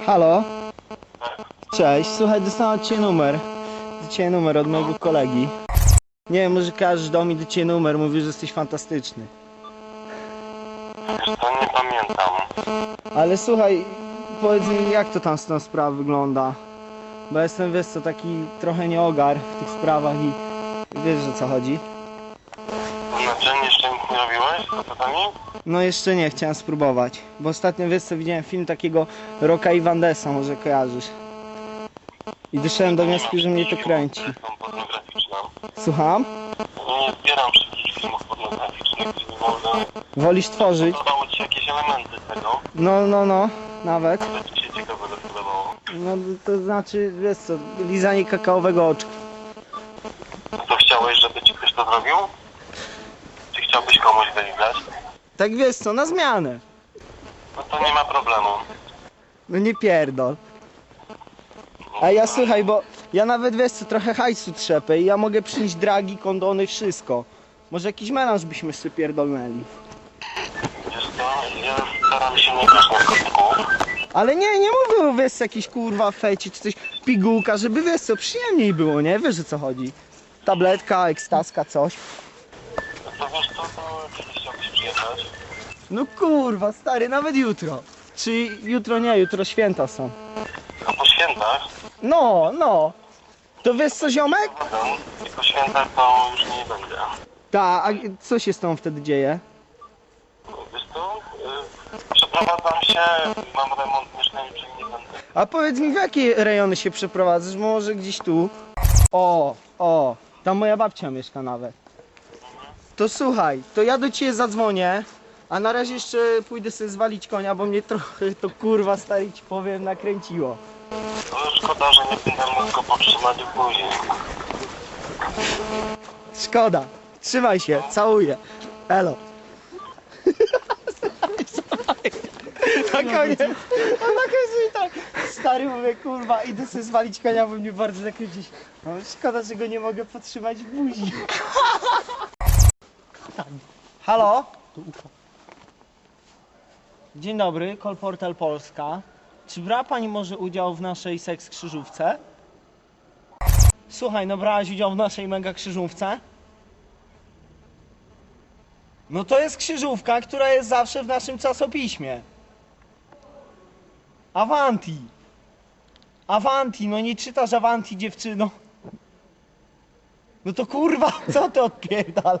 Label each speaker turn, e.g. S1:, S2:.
S1: Halo? Cześć, słuchaj, dostałem od ciebie numer. Do ciebie numer od mojego kolegi. Nie wiem, może każesz do mnie do ciebie numer, mówisz, że jesteś fantastyczny.
S2: Wiesz co, nie pamiętam.
S1: Ale słuchaj, powiedz mi, jak to tam z tą sprawą wygląda? Bo jestem, wiesz co, taki trochę nieogar w tych sprawach i wiesz, o co chodzi.
S2: Jeszcze nic nie robiłeś z facetami?
S1: No jeszcze nie, chciałem spróbować. Bo ostatnio, wiesz co, widziałem film takiego Rocka i Vandesa, może kojarzysz. I doszedłem do wniosku, że mnie to kręci. Słucham?
S2: Nie zbieram wszystkich filmów pornograficznych, nie można...
S1: Wolisz tworzyć?
S2: Podobało ci się jakieś elementy tego?
S1: No, no, no, nawet.
S2: Co ci się ciekawego spodobało?
S1: No to znaczy, wiesz co, lizanie kakaowego oczka.
S2: No to chciałeś, żeby ci ktoś to zrobił? Chciałbyś komuś wylizać?
S1: Tak wiesz co, na zmianę.
S2: No to nie ma problemu.
S1: No nie pierdol. A ja słuchaj, bo ja nawet wiesz co, trochę hajsu trzepę i ja mogę przynieść dragi, kondony, wszystko. Może jakiś melanż byśmy sobie pierdolnęli.
S2: Wiesz co, ja staram się nie grać narkotyków.
S1: Ale nie, nie mówię o wiesz jakiś kurwa feci czy coś, pigułka, żeby wiesz co, przyjemniej było, nie? Wiesz o co chodzi. Tabletka, ekstazka, coś.
S2: No to wiesz co, to kiedyś przyjechać?
S1: No kurwa, stary, nawet jutro. Czy jutro nie, jutro święta są.
S2: A po świętach?
S1: No, no. To wiesz co, ziomek?
S2: No, i po świętach to już nie będę.
S1: Ta, a co się z tą wtedy dzieje?
S2: Wiesz co, y, przeprowadzam się, mam remont mieszkania, czyli nie będę.
S1: A powiedz mi, w jakie rejony się przeprowadzasz? Może gdzieś tu? O, o, tam moja babcia mieszka nawet. To słuchaj, to ja do ciebie zadzwonię, a na razie jeszcze pójdę sobie zwalić konia, bo mnie trochę to kurwa stary ci powiem nakręciło.
S2: No szkoda, że nie będę mógł go podtrzymać w buzi.
S1: Szkoda. Trzymaj się, całuję. Elo. Na koniec, a na koniec mi tak, stary mówię, kurwa, idę sobie zwalić konia, bo mnie bardzo nakręcić. No, szkoda, że go nie mogę podtrzymać w buzi. Halo? Dzień dobry, Kolportal Polska. Czy brała Pani może udział w naszej seks krzyżówce? Słuchaj, no brałaś udział w naszej mega krzyżówce? No to jest krzyżówka, która jest zawsze w naszym czasopiśmie. Avanti. Avanti, no nie czytasz Avanti dziewczyno. No to kurwa, co ty odpierdalasz?